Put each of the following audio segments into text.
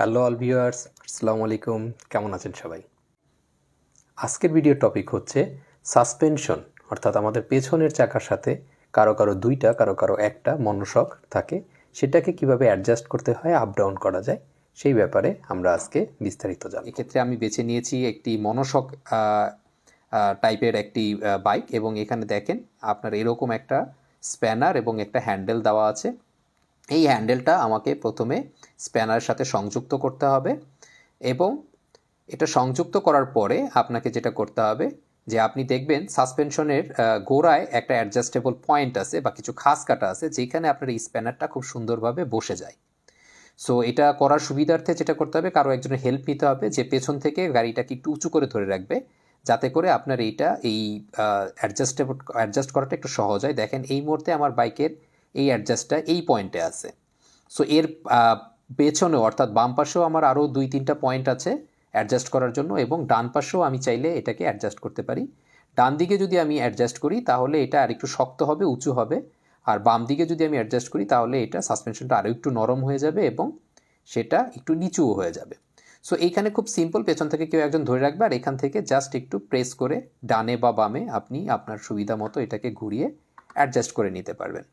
Hello all viewers আসসালামু আলাইকুম কেমন আছেন সবাই? আজকের ভিডিও টপিক হচ্ছে সাসপেনশন অর্থাৎ আমাদের পেছনের চাকার সাথে কারও কারও দুইটা, কারও কারও একটা মনোশক থাকে, সেটাকে কীভাবে অ্যাডজাস্ট করতে হয় আপ ডাউন করা যায়, সেই ব্যাপারে আমরা আজকে বিস্তারিত জানি এক্ষেত্রে আমি বেছে নিয়েছি একটি মনোশক টাইপের একটি বাইক এবং এখানে দেখেন আপনার এরকম একটা স্প্যানার এবং একটা হ্যান্ডেল দেওয়া আছে। এই হ্যান্ডেলটা আমাকে প্রথমে স্প্যানারের সাথে সংযুক্ত করতে হবে এবং এটা সংযুক্ত করার পরে আপনাকে যেটা করতে হবে যে আপনি দেখবেন সাসপেনশনের গোড়ায় একটা অ্যাডজাস্টেবল পয়েন্ট আছে বা কিছু খাস কাটা আছে যেখানে আপনার এই স্প্যানারটা খুব সুন্দরভাবে বসে যায়। সো এটা করার সুবিধার্থে যেটা করতে হবে, কারও একজনের হেল্প নিতে হবে যে পেছন থেকে গাড়িটাকে একটু উঁচু করে ধরে রাখবে, যাতে করে আপনার এইটা এই অ্যাডজাস্টেবল অ্যাডজাস্ট করাটা একটু সহজ হয়। দেখেন এই মুহূর্তে আমার বাইকের এই অ্যাডজাস্টটা এই পয়েন্টে আছে। সো এর আহ, পেছনেও অর্থাৎ বাম পাশেও আমার আরও দুই তিনটা পয়েন্ট আছে অ্যাডজাস্ট করার জন্য এবং ডান পাশেও আমি চাইলে এটাকে অ্যাডজাস্ট করতে পারি। ডান দিকে যদি আমি অ্যাডজাস্ট করি তাহলে এটা আর একটু শক্ত হবে উঁচু হবে। আর বাম দিকে যদি আমি অ্যাডজাস্ট করি তাহলে এটা সাসপেনশনটা আরও একটু নরম হয়ে যাবে এবং সেটা একটু নিচুও হয়ে যাবে। সো এইখানে খুব সিম্পল পেছন থেকে কেউ একজন ধরে রাখবে আর এখান থেকে জাস্ট একটু প্রেস করে ডানে বা বামে আপনি আপনার সুবিধা মতো এটাকে ঘুরিয়ে অ্যাডজাস্ট করে নিতে পারবেন।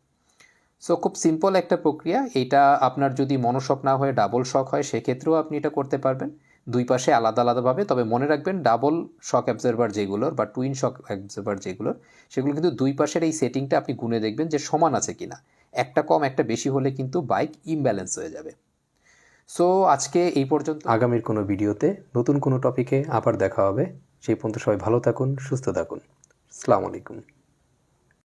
সো খুব সিম্পল একটা প্রক্রিয়া। এটা আপনার যদি মনোশক না হয়ে ডাবল শক হয়, সেক্ষেত্রেও আপনি এটা করতে পারবেন। দুই পাশে আলাদা আলাদাভাবে। তবে মনে রাখবেন ডাবল শক অ্যাবজারভার যেগুলোর বা টুইন শক অ্যাবজারভার যেগুলোর, সেগুলো কিন্তু দুই পাশের এই সেটিংটা আপনি গুনে দেখবেন যে সমান আছে কিনা। একটা কম, একটা বেশি হলে কিন্তু বাইক ইমব্যালেন্স হয়ে যাবে। সো আজকে এই পর্যন্ত। আগামীর কোনো ভিডিওতে নতুন কোনো টপিকে আবার দেখা হবে। সেই পর্যন্ত সবাই ভালো থাকুন, সুস্থ থাকুন। আসসালামু আলাইকুম।